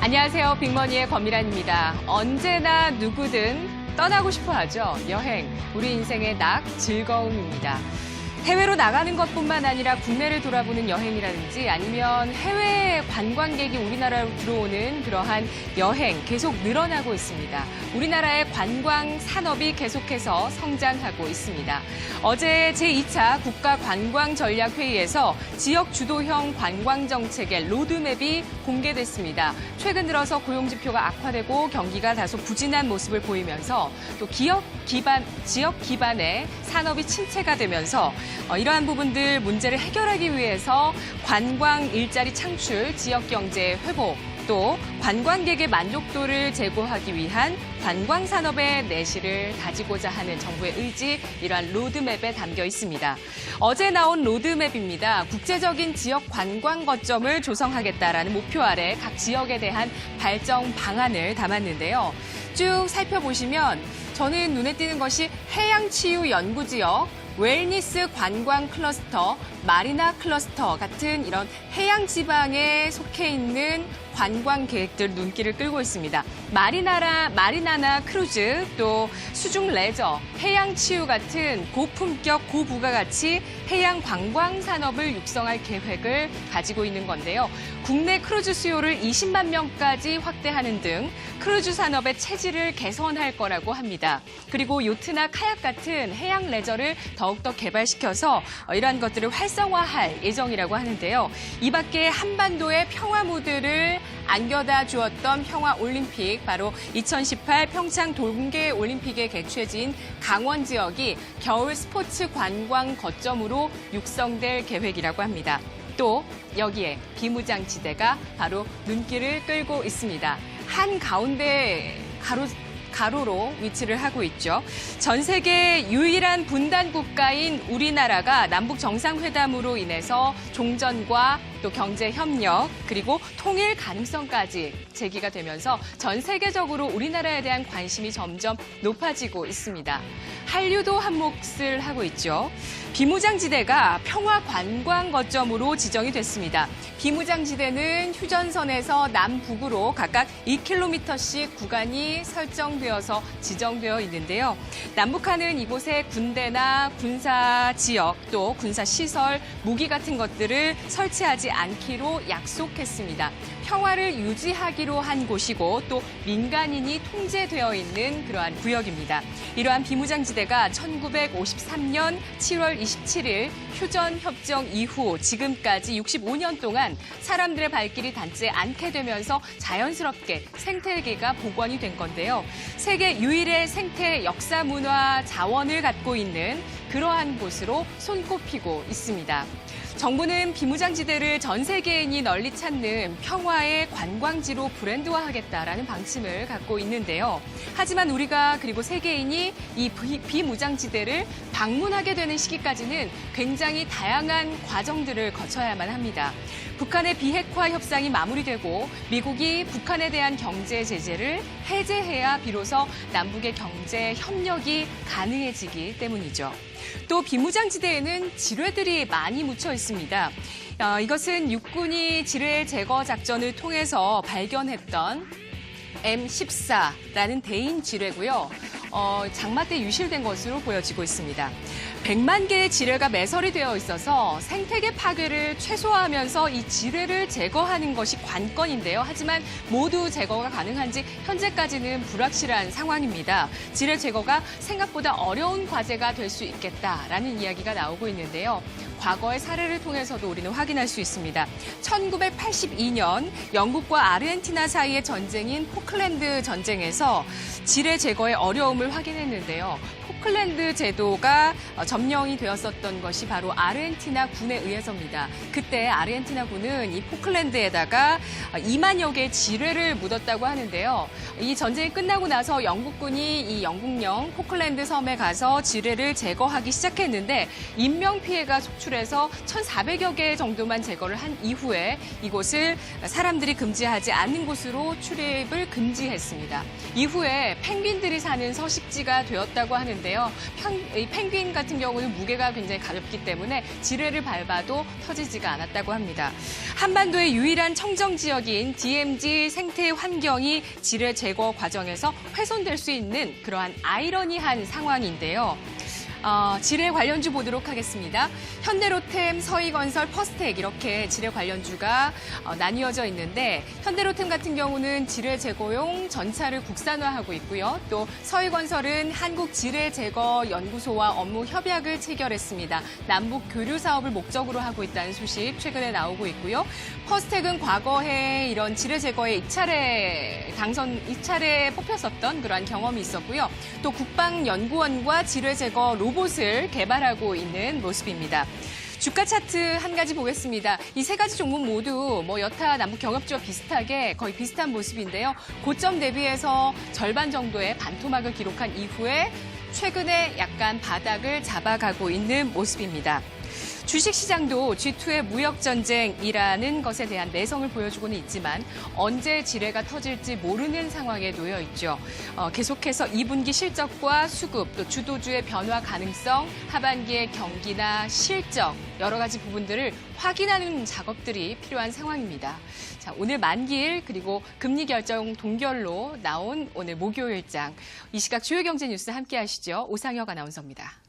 안녕하세요. 빅머니의 권미란입니다. 언제나 누구든 떠나고 싶어 하죠. 여행. 우리 인생의 낙, 즐거움입니다. 해외로 나가는 것뿐만 아니라 국내를 돌아보는 여행이라든지 아니면 해외 관광객이 우리나라로 들어오는 그러한 여행 계속 늘어나고 있습니다. 우리나라의 관광 산업이 계속해서 성장하고 있습니다. 어제 제2차 국가관광전략회의에서 지역 주도형 관광 정책의 로드맵이 공개됐습니다. 최근 들어서 고용 지표가 악화되고 경기가 다소 부진한 모습을 보이면서 또 기업 기반 지역 기반의 산업이 침체가 되면서 어, 이러한 부분들 문제를 해결하기 위해서 관광 일자리 창출, 지역 경제 회복, 또 관광객의 만족도를 제고하기 위한 관광 산업의 내실을 다지고자 하는 정부의 의지 이러한 로드맵에 담겨 있습니다. 어제 나온 로드맵입니다. 국제적인 지역 관광 거점을 조성하겠다라는 목표 아래 각 지역에 대한 발전 방안을 담았는데요. 쭉 살펴보시면 저는 눈에 띄는 것이 해양 치유 연구 지역, 웰니스 관광 클러스터, 마리나 클러스터 같은 이런 해양 지방에 속해 있는 관광 계획들 눈길을 끌고 있습니다. 마리나라, 마리나나 크루즈, 또 수중 레저, 해양 치유 같은 고품격 고부가 가치 해양 관광 산업을 육성할 계획을 가지고 있는 건데요. 국내 크루즈 수요를 20만 명까지 확대하는 등 크루즈 산업의 체질을 개선할 거라고 합니다. 그리고 요트나 카약 같은 해양 레저를 더욱더 개발시켜서 이러한 것들을 활성화할 예정이라고 하는데요. 이 밖에 한반도의 평화 무드를 안겨다 주었던 평화 올림픽 바로 2018 평창 동계 올림픽에 개최진 강원 지역이 겨울 스포츠 관광 거점으로 육성될 계획이라고 합니다. 또 여기에 비무장지대가 바로 눈길을 끌고 있습니다. 한 가운데 가로 가로로 위치를 하고 있죠. 전 세계 유일한 분단 국가인 우리나라가 남북 정상회담으로 인해서 종전과 또 경제 협력 그리고 통일 가능성까지 제기가 되면서 전 세계적으로 우리나라에 대한 관심이 점점 높아지고 있습니다. 한류도 한 몫을 하고 있죠. 비무장지대가 평화 관광 거점으로 지정이 됐습니다. 비무장지대는 휴전선에서 남북으로 각각 2km씩 구간이 설정되어서 지정되어 있는데요. 남북한은 이곳에 군대나 군사 지역 또 군사 시설, 무기 같은 것들을 설치하지 않기로 약속했습니다. 평화를 유지하기로 한 곳이고 또 민간인이 통제되어 있는 그러한 구역입니다. 이러한 비무장지대가 1953년 7월 27일 휴전 협정 이후 지금까지 65년 동안 사람들의 발길이 닿지 않게 되면서 자연스럽게 생태계가 복원이 된 건데요. 세계 유일의 생태 역사 문화 자원을 갖고 있는 그러한 곳으로 손꼽히고 있습니다. 정부는 비무장지대를 전 세계인이 널리 찾는 평화의 관광지로 브랜드화하겠다라는 방침을 갖고 있는데요. 하지만 우리가 그리고 세계인이 이 비무장지대를 방문하게 되는 시기까지는 굉장히 다양한 과정들을 거쳐야만 합니다. 북한의 비핵화 협상이 마무리되고 미국이 북한에 대한 경제 제재를 해제해야 비로소 남북의 경제 협력이 가능해지기 때문이죠. 또 비무장지대에는 지뢰들이 많이 묻혀 있습니다. 어, 이것은 육군이 지뢰 제거 작전을 통해서 발견했던 M14라는 대인 지뢰고요. 어, 장마 때 유실된 것으로 보여지고 있습니다. 100만 개의 지뢰가 매설이 되어 있어서 생태계 파괴를 최소화하면서 이 지뢰를 제거하는 것이 관건인데요. 하지만 모두 제거가 가능한지 현재까지는 불확실한 상황입니다. 지뢰 제거가 생각보다 어려운 과제가 될 수 있겠다라는 이야기가 나오고 있는데요. 과거의 사례를 통해서도 우리는 확인할 수 있습니다. 1982년 영국과 아르헨티나 사이의 전쟁인 포클랜드 전쟁에서 지뢰 제거의 어려움을 확인했는데요. 포클랜드 제도가 점령이 되었었던 것이 바로 아르헨티나 군에 의해서입니다. 그때 아르헨티나 군은 이 포클랜드에다가 2만여 개의 지뢰를 묻었다고 하는데요. 이 전쟁이 끝나고 나서 영국군이 이 영국령 포클랜드 섬에 가서 지뢰를 제거하기 시작했는데 인명 피해가 속출해서 1,400여 개 정도만 제거를 한 이후에 이곳을 사람들이 금지하지 않는 곳으로 출입을 금지했습니다. 이후에 펭귄들이 사는 서식지가 되었다고 하는데요. 있는데요. 편- 이 펭귄 같은 경우는 무게가 굉장히 가볍기 때문에 지뢰를 밟아도 터지지가 않았다고 합니다. 한반도의 유일한 청정 지역인 DMZ 생태 환경이 지뢰 제거 과정에서 훼손될 수 있는 그러한 아이러니한 상황인데요. 어, 지뢰 관련주 보도록 하겠습니다. 현대로템, 서희건설, 퍼스텍 이렇게 지뢰 관련주가 어, 나뉘어져 있는데 현대로템 같은 경우는 지뢰 제거용 전차를 국산화하고 있고요. 또 서희건설은 한국 지뢰 제거 연구소와 업무 협약을 체결했습니다. 남북 교류 사업을 목적으로 하고 있다는 소식 최근에 나오고 있고요. 퍼스텍은 과거에 이런 지뢰 제거에 입찰에 당선 입찰에 뽑혔었던 그러한 경험이 있었고요. 또 국방연구원과 지뢰 제거 로봇을 개발하고 있는 모습입니다. 주가 차트 한 가지 보겠습니다. 이 세 가지 종목 모두 뭐 여타 남북 경협주와 비슷하게 거의 비슷한 모습인데요. 고점 대비해서 절반 정도의 반토막을 기록한 이후에 최근에 약간 바닥을 잡아가고 있는 모습입니다. 주식시장도 G2의 무역전쟁이라는 것에 대한 내성을 보여주고는 있지만 언제 지뢰가 터질지 모르는 상황에 놓여 있죠. 어, 계속해서 2분기 실적과 수급, 또 주도주의 변화 가능성, 하반기의 경기나 실적, 여러 가지 부분들을 확인하는 작업들이 필요한 상황입니다. 자, 오늘 만기일 그리고 금리 결정 동결로 나온 오늘 목요일장. 이 시각 주요 경제 뉴스 함께 하시죠. 오상혁 아나운서입니다.